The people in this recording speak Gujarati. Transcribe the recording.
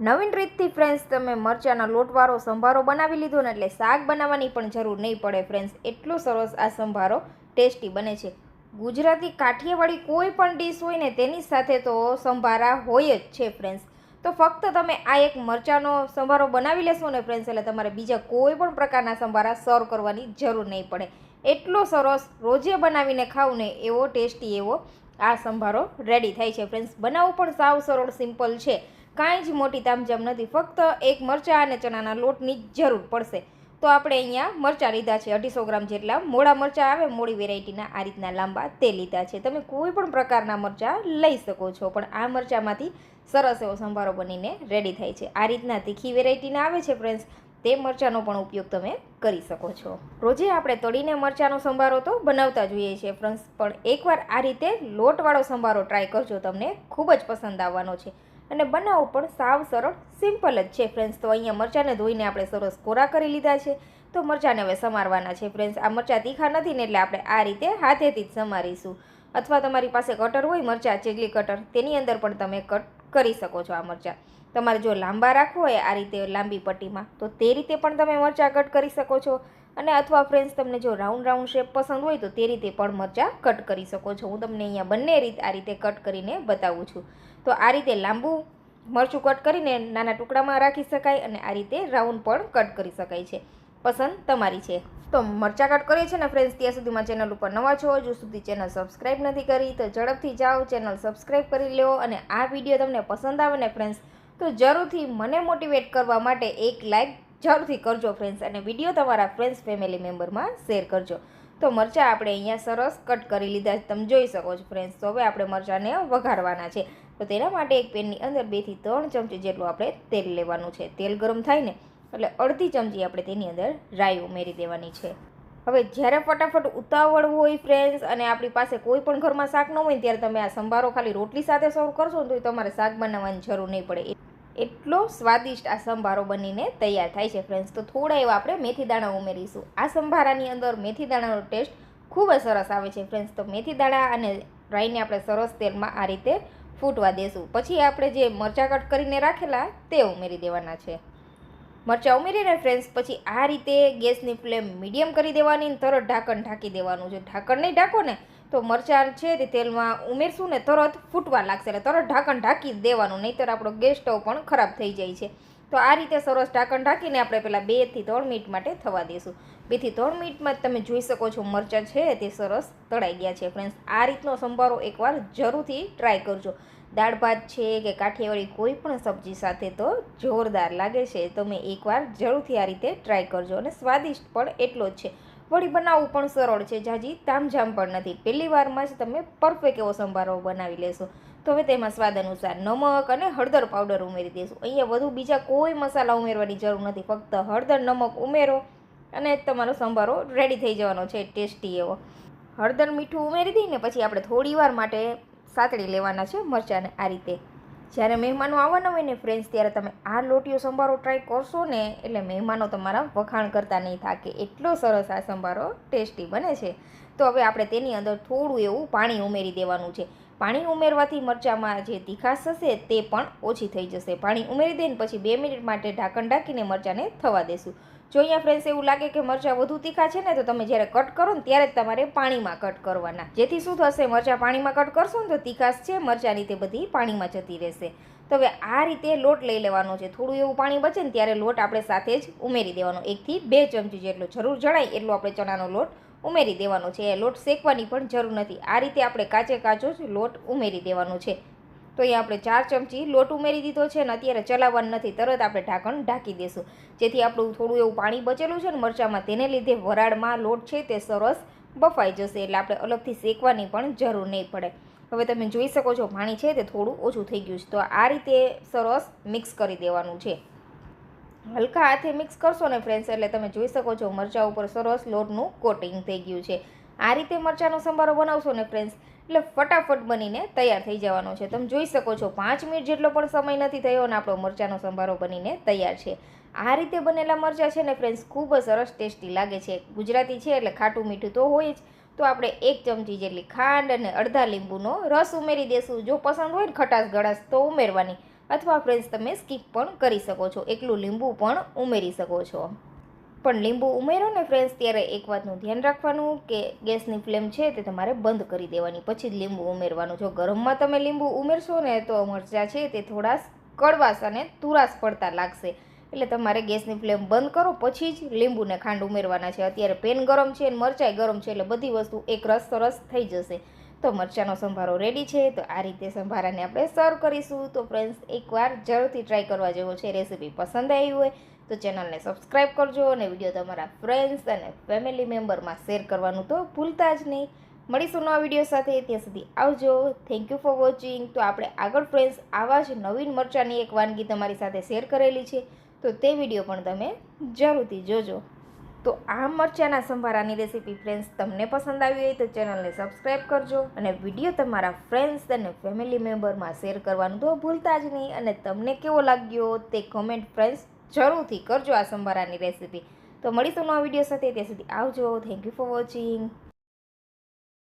નવીન રીતથી ફ્રેન્ડ્સ તમે મરચાંના લોટવાળો સંભારો બનાવી લીધો ને એટલે શાક બનાવવાની પણ જરૂર નહીં પડે ફ્રેન્ડ્સ એટલો સરસ આ સંભારો ટેસ્ટી બને છે. ગુજરાતી કાઠિયાવાડી કોઈ પણ ડીશ હોય ને તેની સાથે તો સંભારા હોય જ છે ફ્રેન્ડ્સ તો ફક્ત તમે આ એક મરચાંનો સંભારો બનાવી લેશો ને ફ્રેન્ડ્સ એટલે તમારે બીજા કોઈ પણ પ્રકારના સંભારા સર્વ કરવાની જરૂર નહીં પડે. એટલો સરસ રોજે બનાવીને ખાવ ને એવો ટેસ્ટી એવો આ સંભારો રેડી થાય છે ફ્રેન્ડ્સ બનાવવું પણ સાવ સરળ સિમ્પલ છે. કાંઈ જ મોટી તામઝામ નથી. ફક્ત એક મરચાં અને ચણાના લોટની જરૂર પડશે. તો આપણે અહીંયા મરચાં લીધા છે. અઢીસો ગ્રામ જેટલા મોડા મરચાં આવે મોડી વેરાયટીના આ રીતના લાંબા તે લીધા છે. તમે કોઈ પણ પ્રકારના મરચાં લઈ શકો છો, પણ આ મરચાંમાંથી સરસ એવો સંભારો બનીને રેડી થાય છે. આ રીતના તીખી વેરાયટીના આવે છે ફ્રેન્ડ્સ તે મરચાંનો પણ ઉપયોગ તમે કરી શકો છો. રોજે આપણે તળીને મરચાંનો સંભારો તો બનાવતા જોઈએ છીએ ફ્રેન્ડ્સ પણ એકવાર આ રીતે લોટવાળો સંભારો ટ્રાય કરજો, તમને ખૂબ જ પસંદ આવવાનો છે. અને બનાવો પણ સાવ સરળ, સિમ્પલ જ છે ફ્રેન્ડ્સ તો અહીંયા મરચાંને ધોઈને આપણે સરસ કોરા કરી લીધા છે. તો મરચાંને હવે સમારવાના છે ફ્રેન્ડ્સ આ મરચાં તીખા નથી ને એટલે આપણે આ રીતે હાથેથી જ સમારીશું. અથવા તમારી પાસે કટર હોય, મરચાં ચીગલી કટર તેની અંદર પણ તમે કટ કરી શકો છો આ મરચાં. તમારે જો લાંબા રાખવું હોય આ રીતે લાંબી પટ્ટીમાં, તો તે રીતે પણ તમે મરચાં કટ કરી શકો છો. અને અથવા ફ્રેન્ડ્સ તમને જો રાઉન્ડ રાઉન્ડ શેપ પસંદ હોય તો તે રીતે પણ મરચાં કટ કરી શકો છો. હું તમને અહીંયા બંને રીત આ રીતે કટ કરીને બતાવું છું. તો આ રીતે લાંબુ મરચું કટ કરીને નાના ટુકડામાં રાખી શકાય અને આ રીતે રાઉન્ડ પણ કટ કરી શકાય છે. પસંદ તમારી છે. તો મરચાં કટ કરીએ છીએ ને ફ્રેન્ડ્સ ત્યાં સુધીમાં ચેનલ ઉપર નવા છો, હજુ સુધી ચેનલ સબસ્ક્રાઈબ નથી કરી, તો ઝડપથી જાઓ ચેનલ સબસ્ક્રાઈબ કરી લો અને આ વીડિયો તમને પસંદ આવે ને ફ્રેન્ડ્સ તો જરૂરથી મને મોટિવેટ કરવા માટે એક લાઈક જરૂરથી કરજો ફ્રેન્ડ્સ અને વીડિયો તમારા ફ્રેન્ડ્સ ફેમિલી મેમ્બરમાં શેર કરજો. તો મરચાં આપણે અહીંયા સરસ કટ કરી લીધા તમે જોઈ શકો છો ફ્રેન્ડ્સ તો હવે આપણે મરચાંને વઘારવાના છે. તો તેના માટે એક પેનની અંદર બેથી ત્રણ ચમચી જેટલું આપણે તેલ લેવાનું છે. તેલ ગરમ થાય ને, એટલે અડધી ચમચી આપણે તેની અંદર રાઈ ઉમેરી દેવાની છે. હવે જ્યારે ફટાફટ ઉતાવળ હોય ફ્રેન્ડ્સ અને આપણી પાસે કોઈ પણ ઘરમાં શાક ન હોય ત્યારે તમે આ સંભારો ખાલી રોટલી સાથે સર્વ કરશો ને, તો તમારે શાક બનાવવાની જરૂર નહીં પડે. એટલો સ્વાદિષ્ટ આ સંભારો બનીને તૈયાર થાય છે ફ્રેન્ડ્સ તો થોડા એવા આપણે મેથી દાણા ઉમેરીશું. આ સંભારાની અંદર મેથી દાણાનો ટેસ્ટ ખૂબ જ સરસ આવે છે ફ્રેન્ડ્સ તો મેથી દાણા અને રાઈને આપણે સરસ તેલમાં આ રીતે ફૂટવા દેશું. પછી આપણે જે મરચાં કટ કરીને રાખેલા તે ઉમેરી દેવાના છે. મરચાં ઉમેરીને ફ્રેન્ડ્સ પછી આ રીતે ગેસની ફ્લેમ મીડિયમ કરી દેવાની તરત ઢાંકણ ઢાંકી દેવાનું. છે ઢાંકણ નહીં ઢાંકો ને તો મરચાં છે તે તેલમાં ઉમેરશું ને તરત ફૂટવા લાગશે એટલે તરત ઢાંકણ ઢાંકી દેવાનું, નહીંતર આપણો ગેસ સ્ટવ પણ ખરાબ થઈ જાય છે. તો આ રીતે સરસ ઢાંકણ ઢાંકીને આપણે પહેલાં બેથી ત્રણ મિનિટ માટે થવા દઈશું બેથી ત્રણ મિનિટમાં તમે જોઈ શકો છો મરચાં છે તે સરસ તળાઈ ગયા છે. ફ્રેન્ડ્સ, આ રીતનો સંભારો એકવાર જરૂરથી ટ્રાય કરજો. દાળ ભાત છે કે કાઠિયાવાડી કોઈ પણ સબ્જી સાથે તો જોરદાર લાગે છે. તમે એકવાર જરૂરથી આ રીતે ટ્રાય કરજો અને સ્વાદિષ્ટ પણ એટલો જ છે. વળી બનાવવું પણ સરળ છે, જાજી તામઝામ પણ નથી. પહેલી વારમાં જ તમે પરફેક્ટ એવો સંભારો બનાવી લેશો. તો હવે તેમાં સ્વાદ અનુસાર નમક અને હળદર પાવડર ઉમેરી દઈશું અહીંયા વધુ બીજા કોઈ મસાલા ઉમેરવાની જરૂર નથી, ફક્ત હળદર, નમક ઉમેરો અને તમારો સંભારો રેડી થઈ જવાનો છે ટેસ્ટી એવો. હળદર મીઠું ઉમેરી દઈને પછી આપણે થોડી વાર માટે સાતળી લેવાના છે મરચાંને આ રીતે. જ્યારે મહેમાનો આવવાના હોય ને ફ્રેન્ડ્સ ત્યારે તમે આ લોટીઓ સંભારો ટ્રાય કરશો ને, એટલે મહેમાનો તમારા વખાણ કરતા નહીં થાકે. એટલો સરસ આ સંભારો ટેસ્ટી બને છે. તો હવે આપણે તેની અંદર થોડું એવું પાણી ઉમેરી દેવાનું છે. પાણી ઉમેરવાથી મરચાંમાં જે તીખાશ હશે તે પણ ઓછી થઈ જશે. પાણી ઉમેરી દઈને પછી બે મિનિટ માટે ઢાંકણ ઢાંકીને મરચાંને થવા દેશું. જો અહીંયા ફ્રેન્ડ્સ એવું લાગે કે મરચાં વધુ તીખા છે ને, તો તમે જ્યારે કટ કરો ને, ત્યારે જ તમારે પાણીમાં કટ કરવાના. જેથી શું થશે, મરચાં પાણીમાં કટ કરશો ને, તો તીખાશ છે મરચાંની તે બધી પાણીમાં જતી રહેશે. તો હવે આ રીતે લોટ લઈ લેવાનો છે. થોડું એવું પાણી બચે ને, ત્યારે લોટ આપણે સાથે જ ઉમેરી દેવાનો. એકથી બે ચમચી જેટલો જરૂર જણાય, એટલો આપણે ચણાનો લોટ ઉમેરી દેવાનો છે. લોટ શેકવાની પણ જરૂર નથી. આ રીતે આપણે કાચે કાચો જ લોટ ઉમેરી દેવાનો છે. તો અહીંયા આપણે ચાર ચમચી લોટ ઉમેરી દીધો છે અને અત્યારે ચલાવવાનું નથી, તરત આપણે ઢાંકણ ઢાંકી દઈશું. જેથી આપણું થોડું એવું પાણી બચેલું છે ને મરચાંમાં તેને લીધે વરાળમાં લોટ છે તે સરસ બફાઈ જશે એટલે આપણે અલગથી શેકવાની પણ જરૂર નહીં પડે. હવે તમે જોઈ શકો છો પાણી છે તે થોડું ઓછું થઈ ગયું છે. તો આ રીતે સરસ મિક્સ કરી દેવાનું છે. હલકા હાથે મિક્સ કરશો ને ફ્રેન્ડ્સ એટલે તમે જોઈ શકો છો મરચાં ઉપર સરસ લોટનું કોટિંગ થઈ ગયું છે. આ રીતે મરચાંનો સંભારો બનાવશો ને ફ્રેન્ડ્સ એટલે ફટાફટ બનીને તૈયાર થઈ જવાનો છે. તમે જોઈ શકો છો, પાંચ મિનિટ જેટલો પણ સમય નથી થયો અને આપણો મરચાંનો સંભારો બનીને તૈયાર છે. આ રીતે બનેલા મરચાં છે ને ફ્રેન્ડ્સ ખૂબ જ સરસ ટેસ્ટી લાગે છે. ગુજરાતી છે એટલે ખાટું મીઠું તો હોય જ. તો આપણે એક ચમચી જેટલી ખાંડ અને અડધા લીંબુનો રસ ઉમેરી દેશું. જો પસંદ હોય ને ખટાશ ગળાશ તો ઉમેરવાની. અથવા ફ્રેન્ડ્સ તમે સ્કીપ પણ કરી શકો છો. એકલું લીંબુ પણ ઉમેરી શકો છો. પણ લીંબુ ઉમેરો ને ફ્રેન્ડ્સ ત્યારે એક વાતનું ધ્યાન રાખવાનું કે ગેસની ફ્લેમ છે તે તમારે બંધ કરી દેવાની. પછી જ લીંબુ ઉમેરવાનું. જો ગરમમાં તમે લીંબુ ઉમેરશો ને તો મરચાં છે તે થોડા કડવાશ અને તુરાશ પડતા લાગશે. એટલે તમારે ગેસની ફ્લેમ બંધ કરો, પછી જ લીંબુને ખાંડ ઉમેરવાના છે. અત્યારે પેન ગરમ છે અને મરચાંય ગરમ છે એટલે બધી વસ્તુ એક રસ સરસ થઈ જશે. તો મરચાંનો સંભારો રેડી છે, તો આ રીતે સંભારાને આપણે સર્વ કરીશું. તો ફ્રેન્ડ્સ એકવાર જરૂરથી ટ્રાય કરવા જેવો છે. રેસીપી પસંદ આવી હોય તો ચેનલને સબસ્ક્રાઈબ કરજો અને વીડિયો તમારા ફ્રેન્ડ્સ અને ફેમિલી મેમ્બરમાં શેર કરવાનું તો ભૂલતા જ નહીં. મળીશું નવા વીડિયો સાથે, ત્યાં સુધી આવજો. થેન્ક યુ ફોર વોચિંગ તો આપણે આગળ ફ્રેન્ડ્સ આવા જ નવીન મરચાંની એક વાનગી તમારી સાથે શેર કરેલી છે. તો તે વીડિયો પણ તમે જરૂરથી જોજો. તો આ મરચાંના સંભારાની રેસીપી ફ્રેન્ડ્સ તમને પસંદ આવી હોય તો ચેનલને સબસ્ક્રાઈબ કરજો અને વીડિયો તમારા ફ્રેન્ડ્સ અને ફેમિલી મેમ્બરમાં શેર કરવાનું તો ભૂલતા જ નહીં. અને તમને કેવો લાગ્યો તે કમેન્ટ ફ્રેન્ડ્સ જરૂરથી કરજો આ સંભારાની રેસીપી તો મળીશું નવા વીડિયો સાથે. ત્યાં સુધી આવજો. Thank you for watching